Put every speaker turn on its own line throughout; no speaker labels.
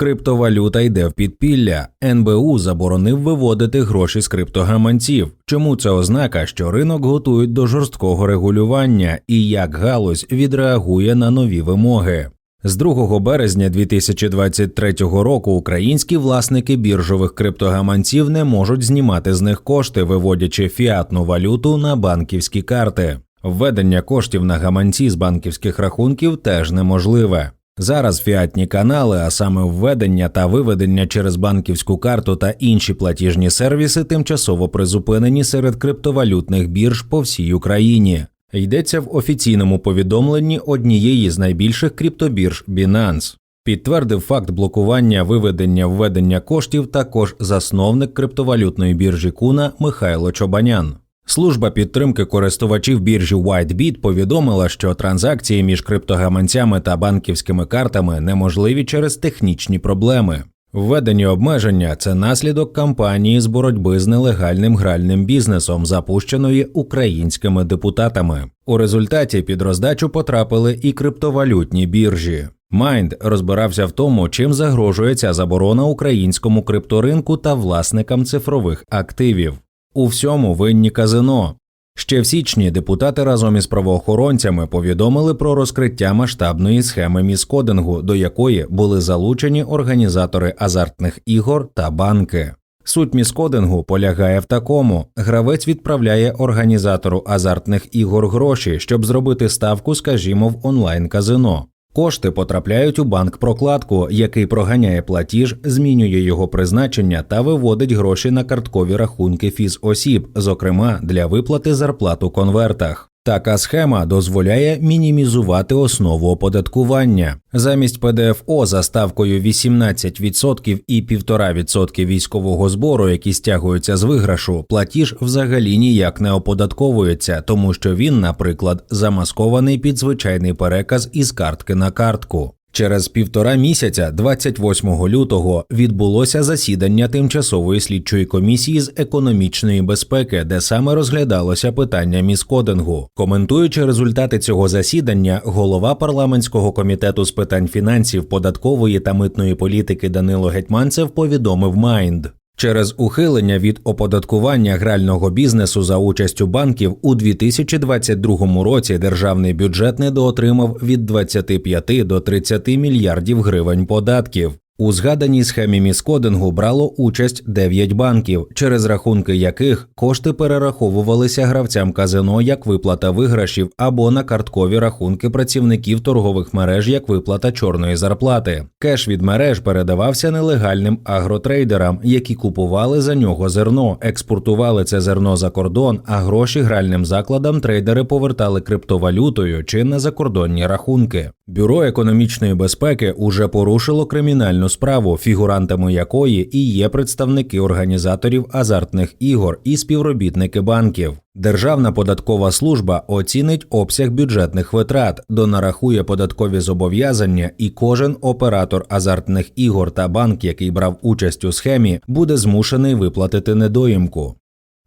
Криптовалюта йде в підпілля. НБУ заборонив виводити гроші з криптогаманців. Чому це ознака, що ринок готують до жорсткого регулювання і як галузь відреагує на нові вимоги? З 2 березня 2023 року українські власники біржових криптогаманців не можуть знімати з них кошти, виводячи фіатну валюту на банківські карти. Введення коштів на гаманці з банківських рахунків теж неможливе. Зараз фіатні канали, а саме введення та виведення через банківську карту та інші платіжні сервіси, тимчасово призупинені серед криптовалютних бірж по всій Україні. Йдеться в офіційному повідомленні однієї з найбільших криптобірж Binance. Підтвердив факт блокування виведення введення коштів також засновник криптовалютної біржі Куна Михайло Чобанян. Служба підтримки користувачів біржі WhiteBit повідомила, що транзакції між криптогаманцями та банківськими картами неможливі через технічні проблеми. Введені обмеження це наслідок кампанії з боротьби з нелегальним гральним бізнесом, запущеної українськими депутатами. У результаті під роздачу потрапили і криптовалютні біржі. Майнд розбирався в тому, чим загрожує ця заборона українському крипторинку та власникам цифрових активів. У всьому винні казино. Ще в січні депутати разом із правоохоронцями повідомили про розкриття масштабної схеми міскодингу, до якої були залучені організатори азартних ігор та банки. Суть міскодингу полягає в такому: гравець відправляє організатору азартних ігор гроші, щоб зробити ставку, скажімо, в онлайн казино. Кошти потрапляють у банк прокладку, який проганяє платіж, змінює його призначення та виводить гроші на карткові рахунки фізосіб, зокрема для виплати зарплат у конвертах. Така схема дозволяє мінімізувати основу оподаткування. Замість ПДФО за ставкою 18% і 1,5% військового збору, які стягуються з виграшу, платіж взагалі ніяк не оподатковується, тому що він, наприклад, замаскований під звичайний переказ із картки на картку. Через півтора місяця, 28 лютого, відбулося засідання тимчасової слідчої комісії з економічної безпеки, де саме розглядалося питання міскодингу. Коментуючи результати цього засідання, голова парламентського комітету з питань фінансів, податкової та митної політики Данило Гетьманцев повідомив Майнд. Через ухилення від оподаткування грального бізнесу за участю банків у 2022 році державний бюджет недоотримав від 25 до 30 мільярдів гривень податків. У згаданій схемі міскодингу брало участь 9 банків, через рахунки яких кошти перераховувалися гравцям казино як виплата виграшів або на карткові рахунки працівників торгових мереж як виплата чорної зарплати. Кеш від мереж передавався нелегальним агротрейдерам, які купували за нього зерно, експортували це зерно за кордон, а гроші гральним закладам трейдери повертали криптовалютою чи на закордонні рахунки. Бюро економічної безпеки уже порушило кримінальну справу, фігурантами якої і є представники організаторів азартних ігор і співробітники банків. Державна податкова служба оцінить обсяг бюджетних витрат, донарахує податкові зобов'язання, і кожен оператор азартних ігор та банк, який брав участь у схемі, буде змушений виплатити недоїмку.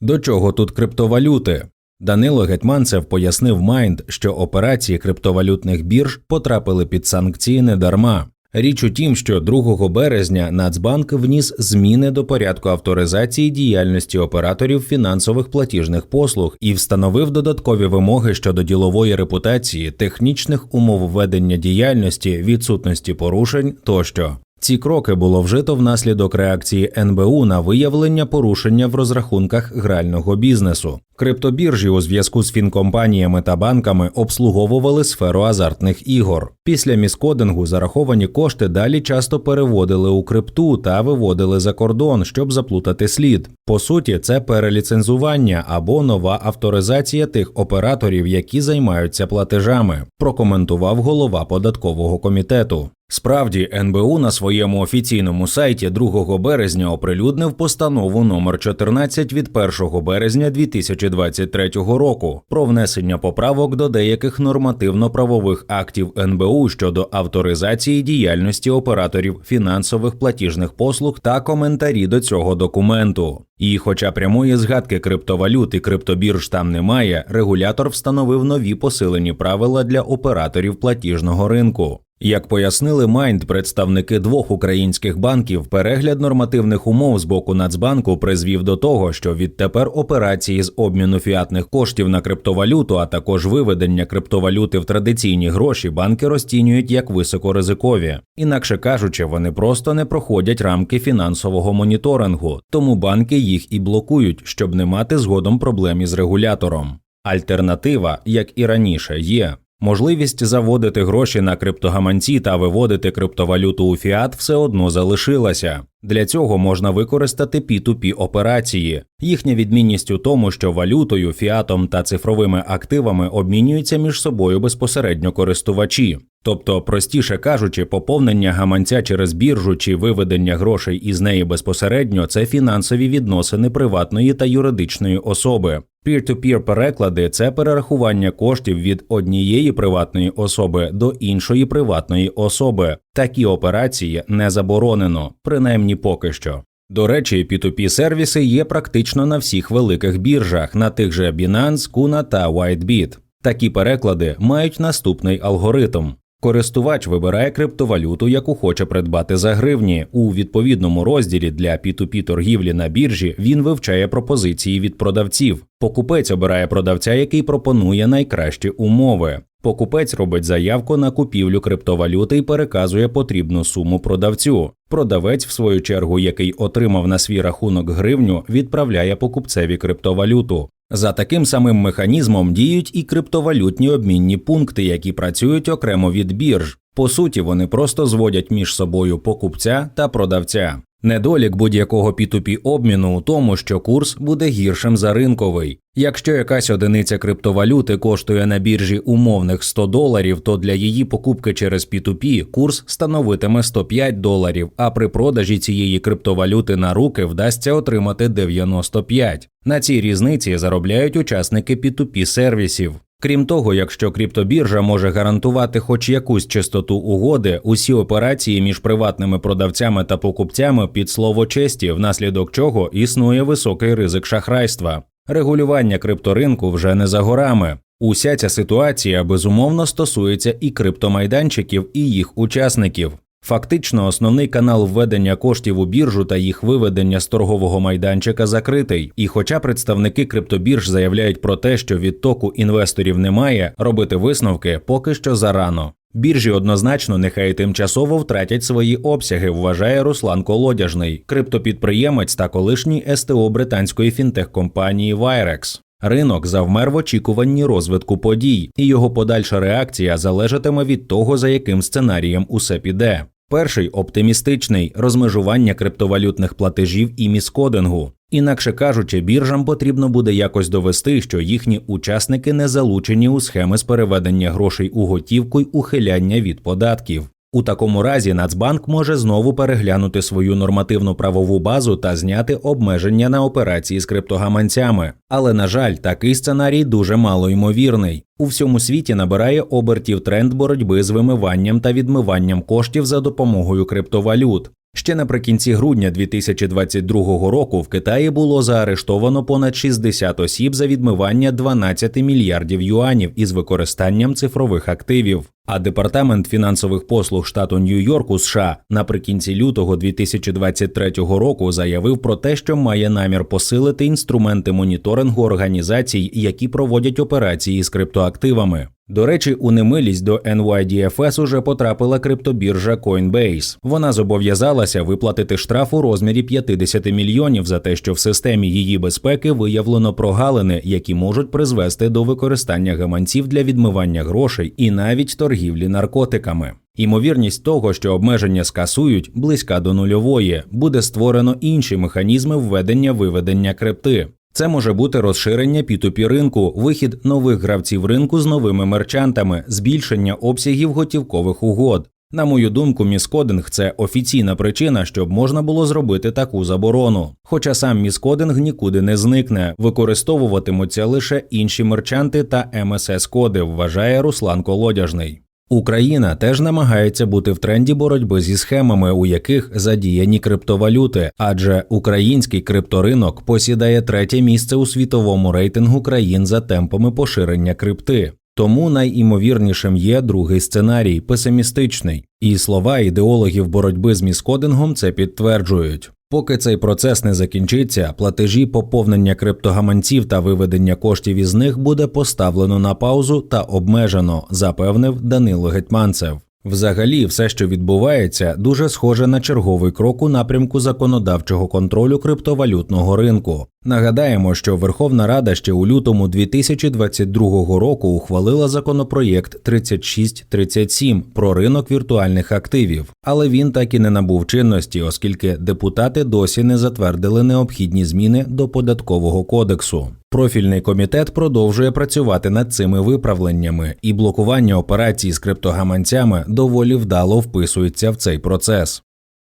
До чого тут криптовалюти? Данило Гетманцев пояснив Майнд, що операції криптовалютних бірж потрапили під санкції недарма. Річ у тім, що 2 березня Нацбанк вніс зміни до порядку авторизації діяльності операторів фінансових платіжних послуг і встановив додаткові вимоги щодо ділової репутації, технічних умов ведення діяльності, відсутності порушень тощо. Ці кроки було вжито внаслідок реакції НБУ на виявлення порушення в розрахунках грального бізнесу. Криптобіржі у зв'язку з фінкомпаніями та банками обслуговували сферу азартних ігор. Після міскодингу зараховані кошти далі часто переводили у крипту та виводили за кордон, щоб заплутати слід. По суті, це переліцензування або нова авторизація тих операторів, які займаються платежами. Прокоментував голова податкового комітету. Справді, НБУ на своєму офіційному сайті 2 березня оприлюднив постанову номер 14 від 1 березня 2023 року про внесення поправок до деяких нормативно-правових актів НБУ щодо авторизації діяльності операторів фінансових платіжних послуг та коментарі до цього документу. І, хоча прямої згадки криптовалют і криптобірж там немає, регулятор встановив нові посилені правила для операторів платіжного ринку. Як пояснили Майнд, представники двох українських банків, перегляд нормативних умов з боку Нацбанку призвів до того, що відтепер операції з обміну фіатних коштів на криптовалюту, а також виведення криптовалюти в традиційні гроші, банки розцінюють як високоризикові. Інакше кажучи, вони просто не проходять рамки фінансового моніторингу, тому банки їх і блокують, щоб не мати згодом проблем із регулятором. Альтернатива, як і раніше, є. Можливість заводити гроші на криптогаманці та виводити криптовалюту у фіат все одно залишилася. Для цього можна використати P2P операції. Їхня відмінність у тому, що валютою, фіатом та цифровими активами обмінюються між собою безпосередньо користувачі. Тобто, простіше кажучи, поповнення гаманця через біржу чи виведення грошей із неї безпосередньо це фінансові відносини приватної та юридичної особи. Peer-to-peer переклади це перерахування коштів від однієї приватної особи до іншої приватної особи. Такі операції не заборонено, принаймні поки що. До речі, P2P сервіси є практично на всіх великих біржах, на тих же Binance, Kuna та WhiteBit. Такі переклади мають наступний алгоритм. Користувач вибирає криптовалюту, яку хоче придбати за гривні. У відповідному розділі для P2P торгівлі на біржі він вивчає пропозиції від продавців. Покупець обирає продавця, який пропонує найкращі умови. Покупець робить заявку на купівлю криптовалюти і переказує потрібну суму продавцю. Продавець, в свою чергу, який отримав на свій рахунок гривню, відправляє покупцеві криптовалюту. За таким самим механізмом діють і криптовалютні обмінні пункти, які працюють окремо від бірж. По суті, вони просто зводять між собою покупця та продавця. Недолік будь-якого P2P обміну у тому, що курс буде гіршим за ринковий. Якщо якась одиниця криптовалюти коштує на біржі умовних 100 доларів, то для її покупки через P2P курс становитиме 105 доларів, а при продажі цієї криптовалюти на руки вдасться отримати 95. На цій різниці заробляють учасники P2P сервісів. Крім того, якщо криптобіржа може гарантувати хоч якусь чистоту угоди, усі операції між приватними продавцями та покупцями під слово честі, внаслідок чого існує високий ризик шахрайства. Регулювання крипторинку вже не за горами. Уся ця ситуація безумовно стосується і криптомайданчиків, і їх учасників. Фактично, основний канал введення коштів у біржу та їх виведення з торгового майданчика закритий. І хоча представники криптобірж заявляють про те, що відтоку інвесторів немає, робити висновки поки що зарано. Біржі однозначно нехай тимчасово втратять свої обсяги, вважає Руслан Колодяжний, криптопідприємець та колишній СТО британської фінтех-компанії Virex. Ринок завмер в очікуванні розвитку подій, і його подальша реакція залежатиме від того, за яким сценарієм усе піде. Перший оптимістичний розмежування криптовалютних платежів і міскодингу. Інакше кажучи, біржам потрібно буде якось довести, що їхні учасники не залучені у схеми з переведення грошей у готівку й ухиляння від податків. У такому разі Нацбанк може знову переглянути свою нормативну правову базу та зняти обмеження на операції з криптогаманцями. Але на жаль, такий сценарій дуже малоймовірний. У всьому світі набирає обертів тренд боротьби з вимиванням та відмиванням коштів за допомогою криптовалют. Ще наприкінці грудня 2022 року в Китаї було заарештовано понад 60 осіб за відмивання 12 мільярдів юанів із використанням цифрових активів. А департамент фінансових послуг штату Нью-Йорку США наприкінці лютого 2023 року заявив про те, що має намір посилити інструменти моніторингу організацій, які проводять операції з криптоактивами. До речі, у немилість до NYDFS уже потрапила криптобіржа Coinbase. Вона зобов'язалася виплатити штраф у розмірі 50 мільйонів за те, що в системі її безпеки виявлено прогалини, які можуть призвести до використання гаманців для відмивання грошей і навіть торгівлі наркотиками. Імовірність того, що обмеження скасують, близька до нульової, буде створено інші механізми введення виведення крипти. Це може бути розширення P2P ринку, вихід нових гравців ринку з новими мерчантами, збільшення обсягів готівкових угод. На мою думку, міскодинг це офіційна причина, щоб можна було зробити таку заборону. Хоча сам міскодинг нікуди не зникне, використовуватимуться лише інші мерчанти та МСС коди, вважає Руслан Колодяжний. Україна теж намагається бути в тренді боротьби зі схемами, у яких задіяні криптовалюти, адже український крипторинок посідає третє місце у світовому рейтингу країн за темпами поширення крипти. Тому найімовірнішим є другий сценарій песимістичний, і слова ідеологів боротьби з міскодингом це підтверджують. Поки цей процес не закінчиться, платежі поповнення криптогаманців та виведення коштів із них буде поставлено на паузу та обмежено, запевнив Данило Гетьманцев. Взагалі, все, що відбувається, дуже схоже на черговий крок у напрямку законодавчого контролю криптовалютного ринку. Нагадаємо, що Верховна Рада ще у лютому 2022 року ухвалила законопроєкт 3637 про ринок віртуальних активів, але він так і не набув чинності, оскільки депутати досі не затвердили необхідні зміни до податкового кодексу. Профільний комітет продовжує працювати над цими виправленнями, і блокування операцій з криптогаманцями доволі вдало вписується в цей процес.